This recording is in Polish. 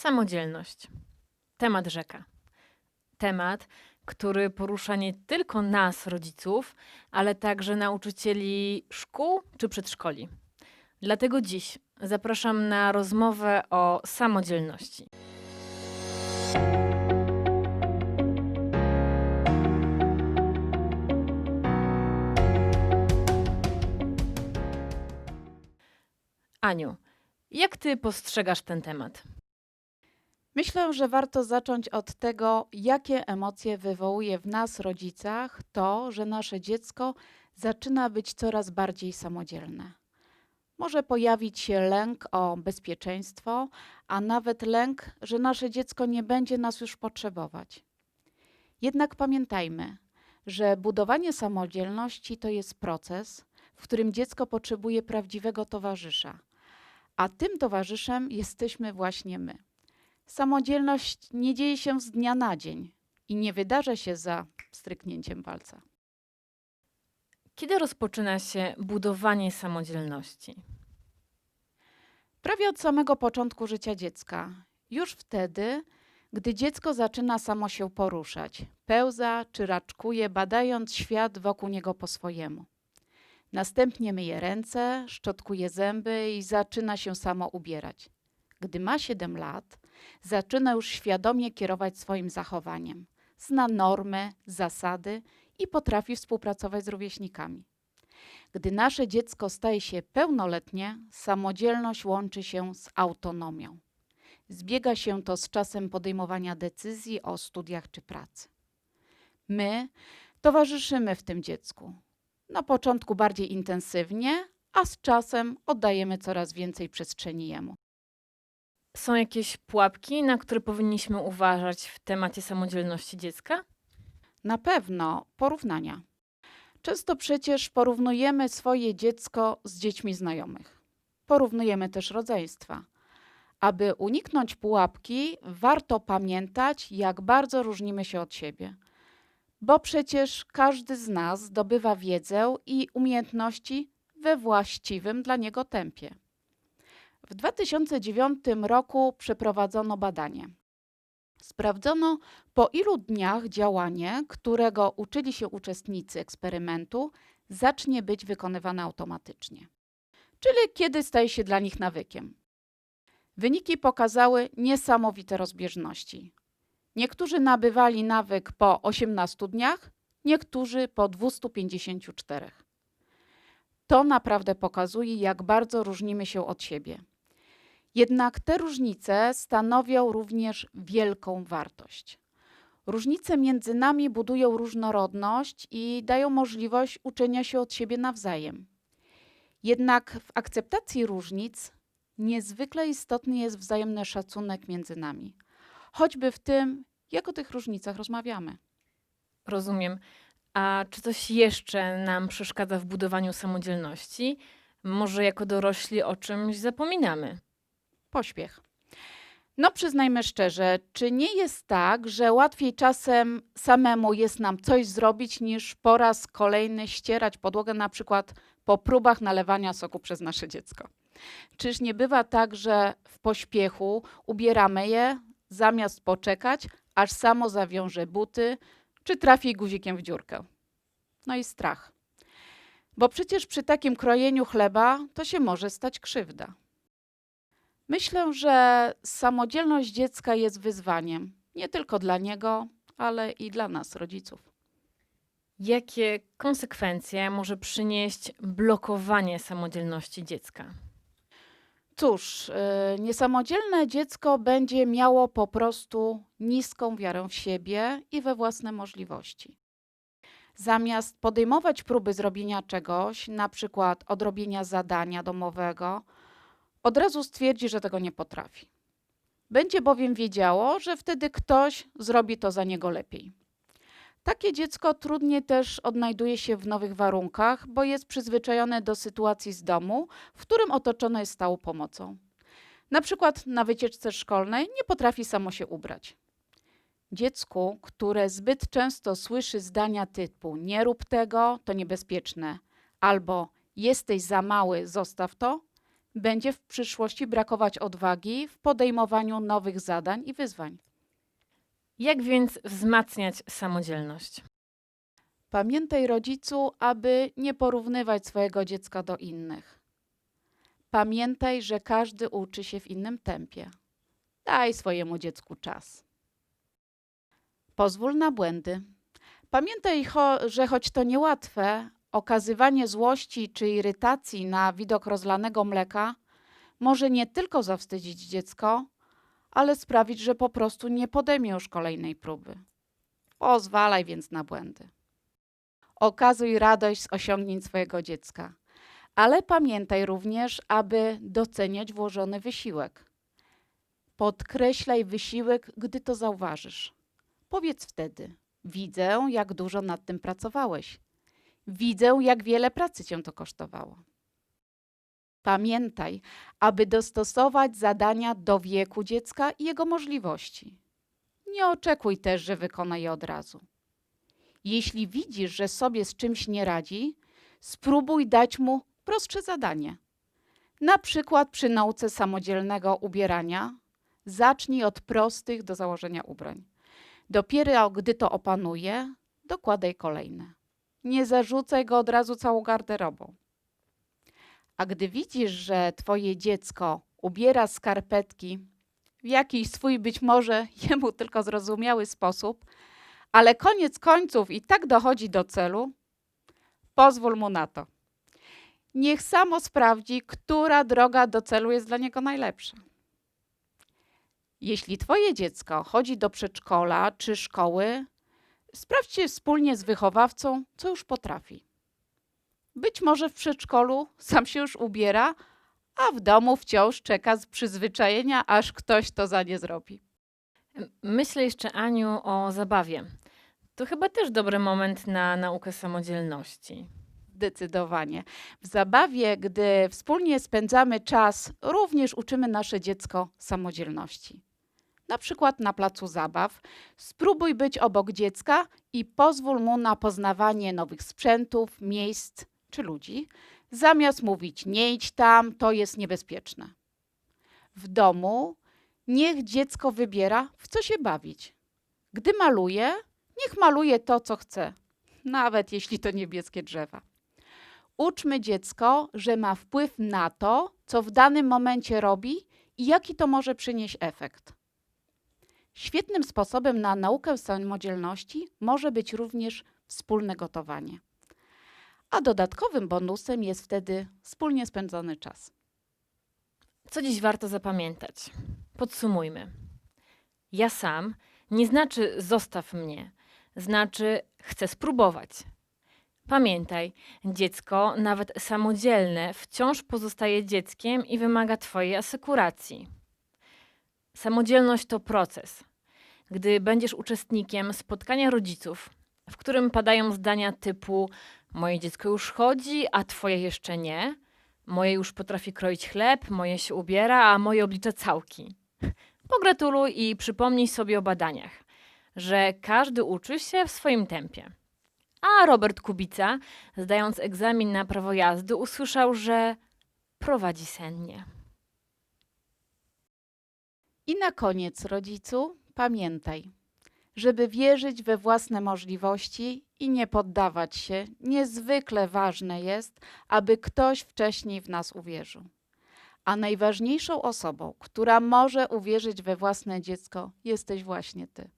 Samodzielność. Temat rzeka. Temat, który porusza nie tylko nas, rodziców, ale także nauczycieli szkół czy przedszkoli. Dlatego dziś zapraszam na rozmowę o samodzielności. Aniu, jak ty postrzegasz ten temat? Myślę, że warto zacząć od tego, jakie emocje wywołuje w nas, rodzicach, to, że nasze dziecko zaczyna być coraz bardziej samodzielne. Może pojawić się lęk o bezpieczeństwo, a nawet lęk, że nasze dziecko nie będzie nas już potrzebować. Jednak pamiętajmy, że budowanie samodzielności to jest proces, w którym dziecko potrzebuje prawdziwego towarzysza, a tym towarzyszem jesteśmy właśnie my. Samodzielność nie dzieje się z dnia na dzień i nie wydarza się za stryknięciem palca. Kiedy rozpoczyna się budowanie samodzielności? Prawie od samego początku życia dziecka. Już wtedy, gdy dziecko zaczyna samo się poruszać, pełza czy raczkuje, badając świat wokół niego po swojemu. Następnie myje ręce, szczotkuje zęby i zaczyna się samo ubierać. Gdy ma 7 lat, zaczyna już świadomie kierować swoim zachowaniem. Zna normy, zasady i potrafi współpracować z rówieśnikami. Gdy nasze dziecko staje się pełnoletnie, samodzielność łączy się z autonomią. Zbiega się to z czasem podejmowania decyzji o studiach czy pracy. My towarzyszymy w tym dziecku. Na początku bardziej intensywnie, a z czasem oddajemy coraz więcej przestrzeni jemu. Są jakieś pułapki, na które powinniśmy uważać w temacie samodzielności dziecka? Na pewno porównania. Często przecież porównujemy swoje dziecko z dziećmi znajomych. Porównujemy też rodzeństwa. Aby uniknąć pułapki, warto pamiętać, jak bardzo różnimy się od siebie. Bo przecież każdy z nas zdobywa wiedzę i umiejętności we właściwym dla niego tempie. W 2009 roku przeprowadzono badanie. Sprawdzono, po ilu dniach działanie, którego uczyli się uczestnicy eksperymentu, zacznie być wykonywane automatycznie. Czyli kiedy staje się dla nich nawykiem. Wyniki pokazały niesamowite rozbieżności. Niektórzy nabywali nawyk po 18 dniach, niektórzy po 254. To naprawdę pokazuje, jak bardzo różnimy się od siebie. Jednak te różnice stanowią również wielką wartość. Różnice między nami budują różnorodność i dają możliwość uczenia się od siebie nawzajem. Jednak w akceptacji różnic niezwykle istotny jest wzajemny szacunek między nami, choćby w tym, jak o tych różnicach rozmawiamy. Rozumiem. A czy coś jeszcze nam przeszkadza w budowaniu samodzielności? Może jako dorośli o czymś zapominamy? Pośpiech. No, przyznajmy szczerze, czy nie jest tak, że łatwiej czasem samemu jest nam coś zrobić, niż po raz kolejny ścierać podłogę, na przykład po próbach nalewania soku przez nasze dziecko? Czyż nie bywa tak, że w pośpiechu ubieramy je, zamiast poczekać, aż samo zawiąże buty, czy trafi guzikiem w dziurkę? No i strach. Bo przecież przy takim krojeniu chleba to się może stać krzywda. Myślę, że samodzielność dziecka jest wyzwaniem nie tylko dla niego, ale i dla nas, rodziców. Jakie konsekwencje może przynieść blokowanie samodzielności dziecka? Cóż, yy, niesamodzielne dziecko będzie miało po prostu niską wiarę w siebie i we własne możliwości. Zamiast podejmować próby zrobienia czegoś, na przykład odrobienia zadania domowego, od razu stwierdzi, że tego nie potrafi. Będzie bowiem wiedziało, że wtedy ktoś zrobi to za niego lepiej. Takie dziecko trudniej też odnajduje się w nowych warunkach, bo jest przyzwyczajone do sytuacji z domu, w którym otoczone jest stałą pomocą. Na przykład na wycieczce szkolnej nie potrafi samo się ubrać. Dziecku, które zbyt często słyszy zdania typu nie rób tego, to niebezpieczne, albo jesteś za mały, zostaw to, będzie w przyszłości brakować odwagi w podejmowaniu nowych zadań i wyzwań. Jak więc wzmacniać samodzielność? Pamiętaj, rodzicu, aby nie porównywać swojego dziecka do innych. Pamiętaj, że każdy uczy się w innym tempie. Daj swojemu dziecku czas. Pozwól na błędy. Pamiętaj, że choć to niełatwe, okazywanie złości czy irytacji na widok rozlanego mleka może nie tylko zawstydzić dziecko, ale sprawić, że po prostu nie podejmie już kolejnej próby. Pozwalaj więc na błędy. Okazuj radość z osiągnięć swojego dziecka. Ale pamiętaj również, aby doceniać włożony wysiłek. Podkreślaj wysiłek, gdy to zauważysz. Powiedz wtedy: Widzę, jak dużo nad tym pracowałeś. Widzę, jak wiele pracy cię to kosztowało. Pamiętaj, aby dostosować zadania do wieku dziecka i jego możliwości. Nie oczekuj też, że wykona je od razu. Jeśli widzisz, że sobie z czymś nie radzi, spróbuj dać mu prostsze zadanie. Na przykład przy nauce samodzielnego ubierania zacznij od prostych do założenia ubrań. Dopiero gdy to opanuje, dokładaj kolejne. Nie zarzucaj go od razu całą garderobą. A gdy widzisz, że twoje dziecko ubiera skarpetki w jakiś swój być może jemu tylko zrozumiały sposób, ale koniec końców i tak dochodzi do celu, pozwól mu na to. Niech samo sprawdzi, która droga do celu jest dla niego najlepsza. Jeśli Twoje dziecko chodzi do przedszkola czy szkoły, sprawdźcie wspólnie z wychowawcą, co już potrafi. Być może w przedszkolu sam się już ubiera, a w domu wciąż czeka z przyzwyczajenia, aż ktoś to za nie zrobi. Myślę jeszcze, Aniu, o zabawie. To chyba też dobry moment na naukę samodzielności. Zdecydowanie. W zabawie, gdy wspólnie spędzamy czas, również uczymy nasze dziecko samodzielności. Na przykład na placu zabaw spróbuj być obok dziecka i pozwól mu na poznawanie nowych sprzętów, miejsc czy ludzi, zamiast mówić nie idź tam, to jest niebezpieczne. W domu niech dziecko wybiera, w co się bawić. Gdy maluje, niech maluje to, co chce, nawet jeśli to niebieskie drzewa. Uczmy dziecko, że ma wpływ na to, co w danym momencie robi i jaki to może przynieść efekt. Świetnym sposobem na naukę samodzielności może być również wspólne gotowanie. A dodatkowym bonusem jest wtedy wspólnie spędzony czas. Co dziś warto zapamiętać? Podsumujmy. Ja sam nie znaczy zostaw mnie, znaczy chcę spróbować. Pamiętaj, dziecko, nawet samodzielne, wciąż pozostaje dzieckiem i wymaga Twojej asekuracji. Samodzielność to proces. Gdy będziesz uczestnikiem spotkania rodziców, w którym padają zdania typu: Moje dziecko już chodzi, a Twoje jeszcze nie, moje już potrafi kroić chleb, moje się ubiera, a moje oblicza całki. Pogratuluj i przypomnij sobie o badaniach, że każdy uczy się w swoim tempie. A Robert Kubica, zdając egzamin na prawo jazdy, usłyszał, że prowadzi sennie. I na koniec, rodzicu, pamiętaj, żeby wierzyć we własne możliwości i nie poddawać się, niezwykle ważne jest, aby ktoś wcześniej w nas uwierzył. A najważniejszą osobą, która może uwierzyć we własne dziecko, jesteś właśnie ty.